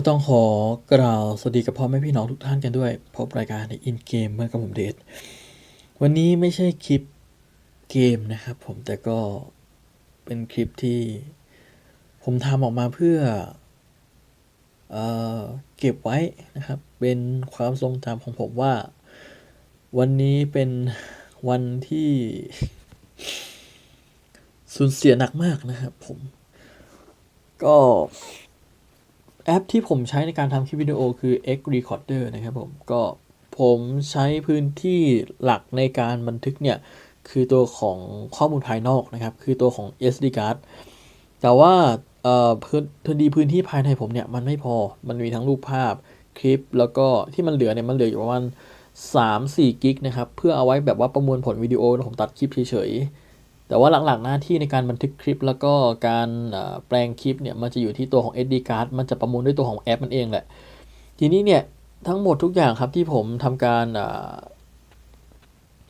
ก็ต้องขอกล่าวสวัสดีกับพ่อแม่พี่น้องทุกท่านกันด้วย พบรายการในอินเกมเมื่อกับผมเดชวันนี้ไม่ใช่คลิปเกมนะครับผมแต่ก็เป็นคลิปที่ผมทำออกมาเพื่อเออเก็บไว้นะครับ เป็นความทรงจำของผมว่า วันนี้เป็นวันที่สูญเสียหนักมากนะครับผมก็ แอปที่ผมใช้ในการทำคลิปวิดีโอคือ X Recorder นะครับผม ก็ผมใช้พื้นที่หลักในการบันทึกเนี่ย คือตัวของข้อมูลภายนอกนะครับ คือตัวของ SD card แต่ว่าเอ่อพื้นพื้นดีพื้นที่ภายในผมเนี่ย มันไม่พอมันมีทั้งรูปภาพคลิป แล้วก็ที่มันเหลือเนี่ย มันเหลืออยู่ประมาณ3-4กิกนะครับ เพื่อเอาไว้แบบว่าประมวลผลวิดีโอแล้วผมตัดคลิปเฉยๆ แต่ว่าหลักๆหน้าที่ในการบันทึกคลิป แล้วก็การแปลงคลิปเนี่ยมันจะอยู่ที่ตัวของ SD card มันจะประมวลด้วยตัวของแอปมันเองแหละ ทีนี้เนี่ยทั้งหมดทุกอย่างครับที่ผมทำการ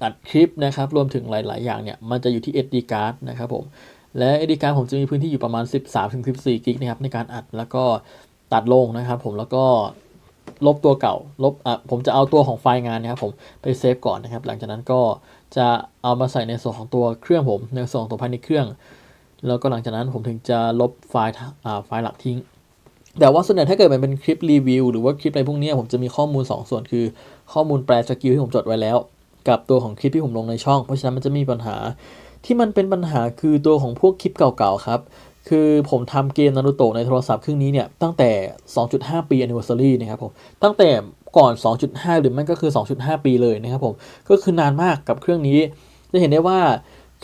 ตัดคลิปนะครับ รวมถึงหลาย ๆ อย่างเนี่ยมันจะอยู่ที่ SD card นะครับผมและ SD card ผมจะมีพื้นที่อยู่ประมาณ 13-14กิกนะครับในการอัดแล้วก็ตัดลงนะครับผมแล้วก็ลบตัวเก่าลบอะผมจะเอาตัวของไฟล์งานนะครับผมไปเซฟก่อนนะครับ หลังจากนั้นก็ จะเอามาใส่ในส่วนของตัวเครื่องผม ในส่วนของตัวภายในเครื่อง แล้วก็หลังจากนั้นผมถึงจะลบไฟล์อ่าไฟล์หลักทิ้ง แต่ว่าส่วนใหญ่ถ้าเกิดมันเป็นคลิปรีวิวหรือว่าคลิปอะไรพวกนี้ผมจะมีข้อมูล 2 ส่วนคือ ข้อมูลแปลสกิลที่ผมจดไว้แล้ว กับตัวของคลิปที่ผมลงในช่อง เพราะฉะนั้นมันจะมีปัญหา ที่มันเป็นปัญหาคือตัวของพวกคลิปเก่าๆครับคือผมทำเกมนารูโตะในโทรศัพท์เครื่องนี้เนี่ยตั้งแต่ 2.5 ปี anniversary นะครับผมตั้งแต่ ก่อน 2.5 หรือไม่ก็คือ 2.5 ปีเลยนะครับผม ก็คือนานมากกับเครื่องนี้ จะเห็นได้ว่า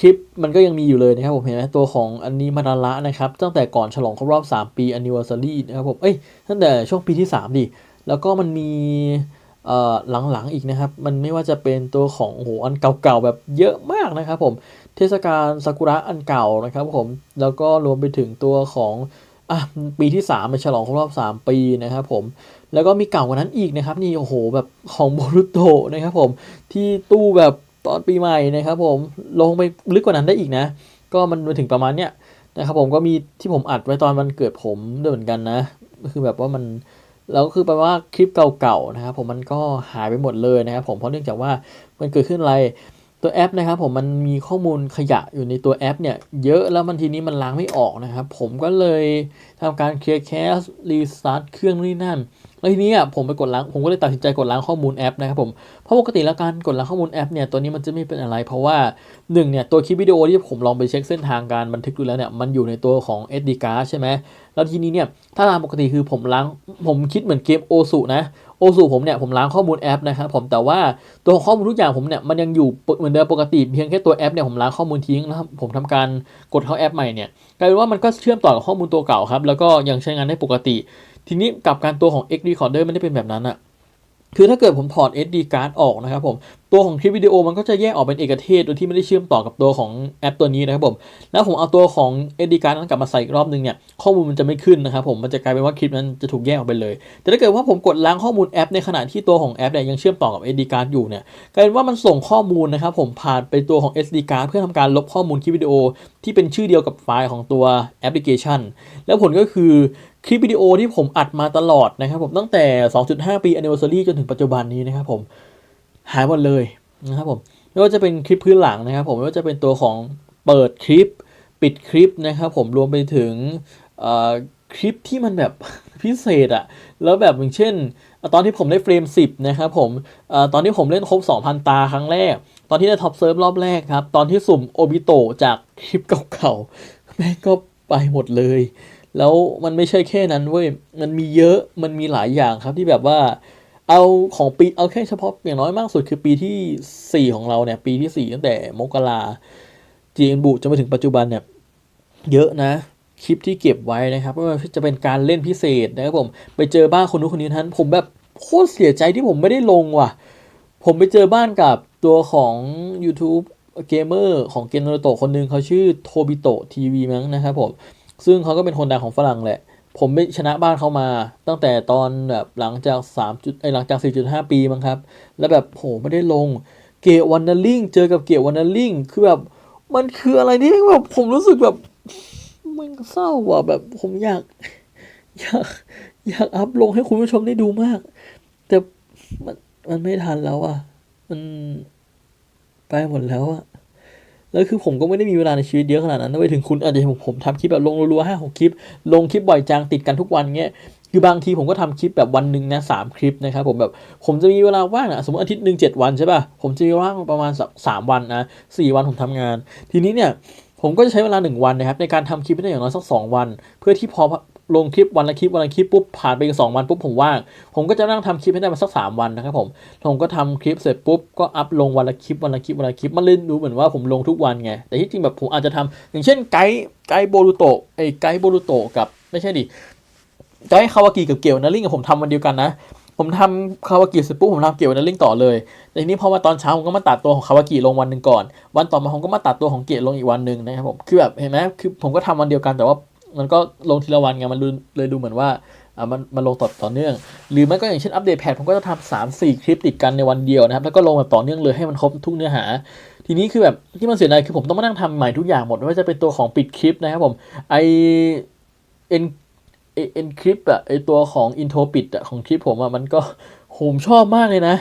คลิปมันก็ยังมีอยู่เลยนะครับผมเห็นไหมตัวของอันนี้มาดาระนะครับ ตั้งแต่ก่อนฉลองครบรอบ 3 ปี anniversary นะครับผม เอ้ย ตั้งแต่ช่วงปีที่ 3 ดิ แล้วก็มันมีหลังๆอีกนะครับ มันไม่ว่าจะเป็นตัวของโอ้โหอันเก่าๆแบบเยอะมากนะครับผม เทศกาลซากุระอันเก่านะครับผม แล้วก็รวมไปถึงตัวของ อะปีที่ 3 เป็นฉลองครบรอบ 3 ปีนะครับผม แล้วก็มีเก่ากว่านั้นอีกนะครับ นี่โอ้โหแบบของโบรุโตนะครับผมที่ตู้แบบตอนปีใหม่นะครับผมลงไปลึกกว่านั้นได้อีกนะ ก็มันมาถึงประมาณเนี้ยนะครับผมก็มีที่ผมอัดไว้ตอนวันเกิดผมด้วยเหมือนกันนะคือแบบว่ามันแล้วคือแปลว่าคลิปเก่าๆนะครับผมมันก็หายไปหมดเลยนะครับผมเพราะเนื่องจากว่ามันเกิดขึ้นอะไร ตัวแอปนะครับผมมันมีข้อมูลขยะอยู่ในตัวแอปเนี่ยเยอะแล้วมันทีนี้มันล้างไม่ออกนะครับ ผมก็เลยทำการเคลียร์แคสรีสตาร์ทเครื่องนี่นั่น แล้วทีนี้อะผมไปกดล้างผมก็เลยตัดสินใจกดล้างข้อมูลแอปนะครับผมเพราะปกติแล้วการกดล้างข้อมูลแอปเนี่ยตัวนี้มันจะไม่เป็นอะไร เพราะว่าหนึ่งเนี่ยตัวคลิปวิดีโอที่ผมลองไปเช็คเส้นทางการบันทึกดูแล้วเนี่ยมันอยู่ในตัวของ SD card ใช่ไหมแล้วทีนี้เนี่ยถ้าตามปกติคือผมล้างผมคิดเหมือนเกมโอสุนะโอสูผมเนี่ยผมล้างข้อมูลแอปนะครับผมแต่ว่าตัวข้อมูลทุกอย่างผมเนี่ยมันยังอยู่เหมือนเดิมปกติเพียงแค่ตัวแอปเนี่ยผมล้างข้อมูลทิ้งแล้วผมทำการกดเข้าแอปใหม่เนี่ยกลายเป็นว่ามันก็เชื่อมต่อกับข้อมูลตัวเก่าครับแล้วก็ยังใช้งานได้ปกติ ทีนี้กับการตัวของ X Recorder ไม่ได้เป็นแบบนั้นอะคือถ้าเกิดผมถอด SD card ออกนะครับผม ตัวของคลิปวิดีโอมันก็จะแยกออกเป็นเอกเทศโดยที่ไม่ได้เชื่อมต่อกับตัวของแอปตัวนี้นะครับผม แล้วผมเอาตัวของ SD card นั้นกลับมาใส่อีกรอบนึงเนี่ยข้อมูลมันจะไม่ขึ้นนะครับผมมันจะกลายเป็นว่าคลิปนั้นจะถูกแยกออกไปเลย แต่ถ้าเกิดว่าผมกดล้างข้อมูลแอป ในขณะที่ตัวของแอปเนี่ยยังเชื่อมต่อกับ SD card อยู่เนี่ยกลายเป็นว่ามันส่งข้อมูลนะครับผมผ่านไปตัวของ SD card เพื่อทำการลบข้อมูลคลิปวิดีโอ ที่เป็นชื่อเดียวกับไฟล์ของตัวแอปพลิเคชัน แล้วผลก็คือคลิปวิดีโอที่ผมอัดมาตลอดนะครับผมตั้งแต่ 2.5 ปี anniversary จนถึงปัจจุบันนี้นะครับผม หายหมดเลยนะครับผมไม่ว่าจะเป็นคลิปพื้นหลังนะครับผมไม่ว่าจะเป็นตัวของเปิดคลิป ปิดคลิปนะครับผมรวมไปถึงคลิปที่มันแบบพิเศษอะแล้วแบบอย่างเช่น ตอนที่ผมได้เฟรม 10 นะครับผมเอ่อตอนที่ผมเล่นครบ 2,000 ตาครั้งแรก ตอนที่ได้ท็อปเซิร์ฟรอบแรกครับ ตอนที่สุ่มโอบิโตจากคลิปเก่าๆ แม่งก็ไปหมดเลย แล้วมันไม่ใช่แค่นั้นเว้ย มันมีเยอะ มันมีหลายอย่างครับที่แบบว่า เอาของปีเอาแค่เฉพาะอย่างน้อยมากสุดคือปีที่ 4 ของเราเนี่ย ปีที่ 4 ตั้งแต่มกราจีนบุจนมาถึงปัจจุบันเนี่ย เยอะนะ คลิปที่เก็บไว้นะครับไม่ว่าจะเป็นการเล่นพิเศษนะครับผม ไปเจอบ้านคนนู้นคนนี้นั้นผมแบบโคตรเสียใจที่ผมไม่ได้ลงว่ะ ผมไปเจอบ้านกับตัวของ YouTube เกมเมอร์ของเกมโนโตะคนหนึ่งเขาชื่อโทบิโตะทีวีมั้งนะครับผม ซึ่งเขาก็เป็นคนดังของฝรั่งแหละ ผมไปชนะบ้านเขามา ตั้งแต่ตอนแบบหลังจาก3จุดไอหลังจาก 4.5 ปีมั้งครับ แล้วแบบโหไม่ได้ลงเกตวันนาลิงเจอกับเกตวันนาลิงคือแบบมันคืออะไรที่แบบผมรู้สึกแบบมันเศร้าว่ะแบบผมอยาก อยาก อยากอัพลงให้คุณผู้ชมได้ดูมาก แต่มันมันไม่ทันแล้วอะ มันไปหมดแล้วอะ แล้วคือผมก็ไม่ได้มีเวลาในชีวิตเยอะขนาดนั้นนะไปถึงคุณอาจจะเห็นผมผมทำคลิปแบบลงรัวๆห้าหกคลิป ลงคลิปบ่อยจังติดกันทุกวันเงี้ยคือบางทีผมก็ทำคลิปแบบวันหนึ่งนะสามคลิปนะครับผมแบบผมจะมีเวลาว่างอะสมมติอาทิตย์หนึ่งเจ็ดวันใช่ป่ะผมจะมีว่างประมาณสามวันนะสี่วันผมทำงาน ทีนี้เนี่ย ผมก็จะใช้เวลาหนึ่งวันนะครับในการทำคลิปให้ได้อย่างน้อยสักสองวัน เพื่อที่พอลงคลิปวันละคลิปวันละคลิปปุ๊บผ่านไปอีกสองวันปุ๊บผมว่างผมก็จะนั่งทำคลิปให้ได้มาสักสามวันนะครับผมผมก็ทำคลิปเสร็จปุ๊บก็อัพลงวันละคลิปวันละคลิปวันละคลิปมันเล่นดูเหมือนว่าผมลงทุกวันไงแต่ที่จริงแบบผมอาจจะทำอย่างเช่นไกด์ไกด์โบรูโตะไอ้ไกด์โบรูโตะกับไม่ใช่ดิไกด์คาวากิกับเกลนาริงกับผมทำวันเดียวกันนะ ผมทำคาวากิเสร็จปุ๊บผมทำเกลนาริงต่อเลยแต่ทีนี้พอมาตอนเช้าผมก็มาตัดตัวของคาวากิลงวันหนึ่งก่อน วันต่อมาผมก็มาตัดตัวของเกตลงอีกวันหนึ่งนะครับผมคือแบบเห็นไหมคือผมก็ทำวันเดียวกันแต่ว่ามันก็ลงทีละวันไงมันเลยดูเหมือนว่าอ่ามันมันลงต่อต่อเนื่อง หรือไม่ก็อย่างเช่นอัปเดตแพทผมก็จะทำสามสี่คลิปติดกันในวันเดียวนะครับแล้วก็ลงแบบต่อเนื่องเลยให้มันครบทุกเนื้อหา ทีนี้คือแบบที่มันเสียดายคือผมต้องมานั่งทำใหม่ทุกอย่างหมดไม่ว่าจะเป็นตัวของปิดคลิปนะครับผมไอเอ็น ไอเอ็นคลิปอะไอตัวของอินโทรปิดอะของคลิปผมอะมันก็โหมชอบมากเลยนะ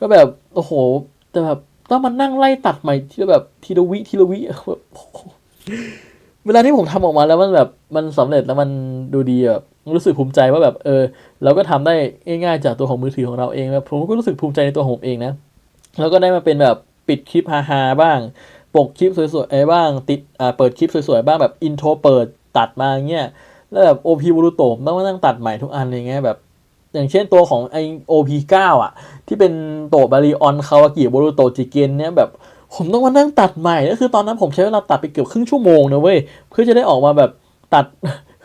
ก็แบบโอ้โห แต่แบบต้องมานั่งไล่ตัดใหม่ทีละแบบทีละวิทีละวิแบบเวลาที่ผมทำออกมาแล้วมันแบบมันสำเร็จแล้วมันดูดีแบบรู้สึกภูมิใจว่าแบบเออ เราก็ทำได้ง่ายๆจากตัวของมือถือของเราเองแบบผมก็รู้สึกภูมิใจในตัวผมเองนะ แล้วก็ได้มาเป็นแบบปิดคลิปฮาๆบ้าง ปกคลิปสวยๆไอ้บ้าง ติดอ่าเปิดคลิปสวยๆบ้างแบบอินโทรเปิดตัดมาเงี้ย แล้วแบบโอพีบูรุโตะต้องมานั่งตัดใหม่ทุกอันอย่างเงี้ยแบบ อย่างเช่นตัวของไอโอพีเก้าอะ ที่เป็นโตบาริออนคาวากิบูรุโตจิเกนเนี่ยแบบผมต้องมานั่งตัดใหม่ก็คือตอนนั้นผมใช้เวลาตัดไปเกือบครึ่งชั่วโมงนะเว้ยเพื่อจะได้ออกมาแบบตัด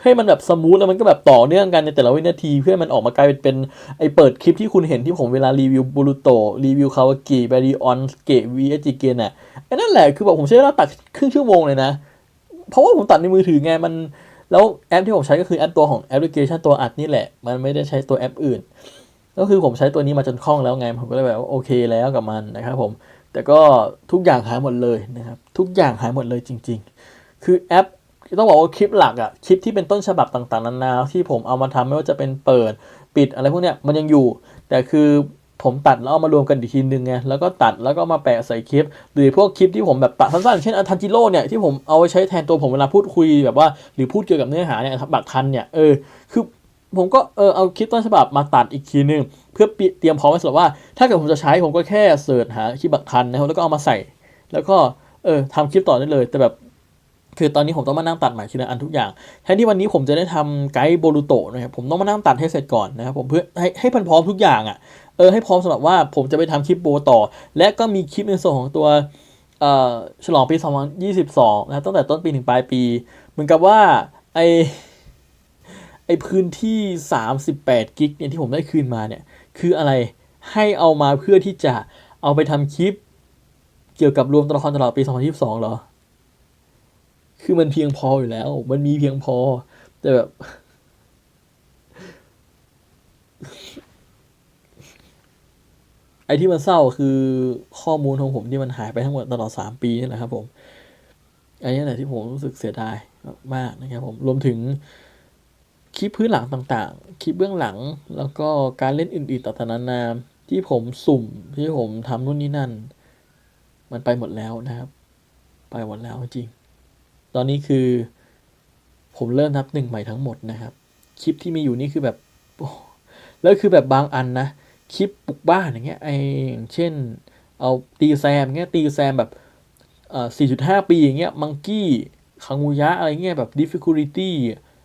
ให้มันแบบสมูทแล้วมันก็แบบต่อเนื่องกันในแต่ละวินาที เพื่อมันออกมากลายเป็นเป็นไอเปิดคลิปที่คุณเห็นที่ผมเวลารีวิวบูรุโตรีวิวคาวากิบาริออนเกะวีเอจิเกนอะไอ้นั่นแหละคือแบบผมใช้เวลาตัดครึ่งชั่วโมงเลยนะ เพราะว่าผมตัดในมือถือไงมัน แล้วแอปที่ผมใช้ก็คือแอปตัวของแอปพลิเคชันตัวอัดนี่แหละ มันไม่ได้ใช้ตัวแอปอื่น ก็คือผมใช้ตัวนี้มาจนคล่องแล้วไง ผมก็เลยแบบว่าโอเคแล้วกับมันนะครับผม แต่ก็ทุกอย่างหายหมดเลยนะครับ ทุกอย่างหายหมดเลยจริง ๆ คือแอปต้องบอกว่าคลิปหลักอะคลิปที่เป็นต้นฉบับต่างๆนานาที่ผมเอามาทำไม่ว่าจะเป็นเปิด ปิดอะไรพวกเนี้ยมันยังอยู่ แต่คือ ผมตัดแล้วเอามารวมกันอีกทีนึงไงแล้วก็ตัดแล้วก็มาแปะใส่คลิป หรือพวกคลิปที่ผมแบบตัดสั้นๆเช่นอัทันจิโร่เนี่ยที่ผมเอาไว้ใช้แทนตัวผมเวลาพูดคุยแบบว่าหรือพูดเกี่ยวกับเนื้อหาเนี่ยบักคันเนี่ยเออคือผมก็เออเอาคลิปต้นฉบับมาตัดอีกทีนึง เพื่อเตรียมพร้อมไว้สำหรับว่า ถ้าเกิดผมจะใช้ผมก็แค่เสิร์ชหาคลิปบักคันนะครับแล้วก็เอามาใส่ แล้วก็เออทำคลิปต่อได้เลย แต่แบบคือตอนนี้ผมต้องมานั่งตัดใหม่ทีละอันทุกอย่างแทนที่วันนี้ผมจะได้ทำไกด์โบรูโตนะครับผมต้องมานั่งตัดให้เสร็จก่อนนะครับผมเพื่อให้ให้พันพร้อมทุกอย่างอะ เออให้พร้อมสำหรับว่าผมจะไปทำคลิปโบต่อ และก็มีคลิปในส่วนของตัวเอ่อฉลองปี 2022 นะครับตั้งแต่ต้นปีถึงปลายปี เหมือนกับว่าไอไอพื้นที่ 38 กิกเนี่ยที่ผมได้คืนมาเนี่ยคืออะไรให้เอามาเพื่อที่จะเอาไปทำคลิป เกี่ยวกับรวมตัวละครตลอดปี 2022 เหรอ คือมันเพียงพออยู่แล้ว มันมีเพียงพอแต่แบบ ไอ้ที่มันเศร้าคือข้อมูลของผมที่มันหายไปทั้งหมดตลอดสามปีนี่แหละครับผมอันนี้แหละที่ผมรู้สึกเสียดายมากนะครับผมรวมถึงคลิปพื้นหลังต่างๆ คลิปเบื้องหลังแล้วก็การเล่นอื่นๆต่างๆนานาที่ผมสุ่มที่ผมทำนู่นนี่นั่น มันไปหมดแล้วนะครับ ไปหมดแล้วจริง ตอนนี้คือ ผมเริ่มนับหนึ่งใหม่ทั้งหมดนะครับ คลิปที่มีอยู่นี่คือแบบแล้วคือแบบบางอันนะ คลิปปลุกบ้านอย่างเงี้ยไออย่างเช่น เอาตีแซมเงี้ยตีแซมแบบเอ่อ4.5 ปีอย่างเงี้ยมังกี้คังูยะอะไรเงี้ยแบบ difficulty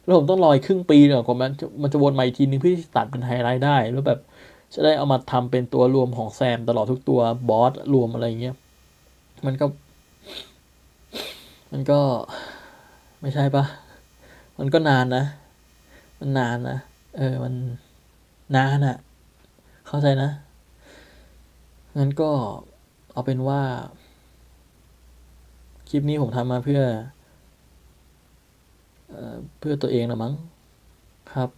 แล้วผมต้องรออีกครึ่งปีก่อนกว่ามันจะมันจะวนมาอีกทีนึงเพื่อที่ตัดเป็นไฮไลท์ได้ แล้วแบบจะได้เอามาทำเป็นตัวรวมของแซมตลอดทุกตัวบอสรวมอะไรเงี้ยมันก็ มันก็ไม่ใช่ปะมันก็นานนะ มันนานนะ เออ มันนานอะ เข้าใจนะ งั้นก็เอาเป็นว่า คลิปนี้ผมทำมาเพื่อเอเพื่อตัวเองนะมั้งครับ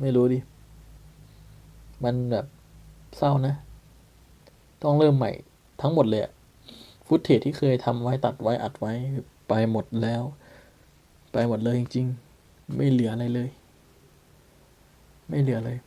ไม่รู้ดิ มันแบบเศร้านะ ต้องเริ่มใหม่ทั้งหมดเลยอะ ฟุตเทจที่เคยทำไว้ตัดไว้อัดไว้ไปหมดแล้ว ไปหมดเลยจริง ๆ ไม่เหลืออะไรเลย ไม่เหลือเลย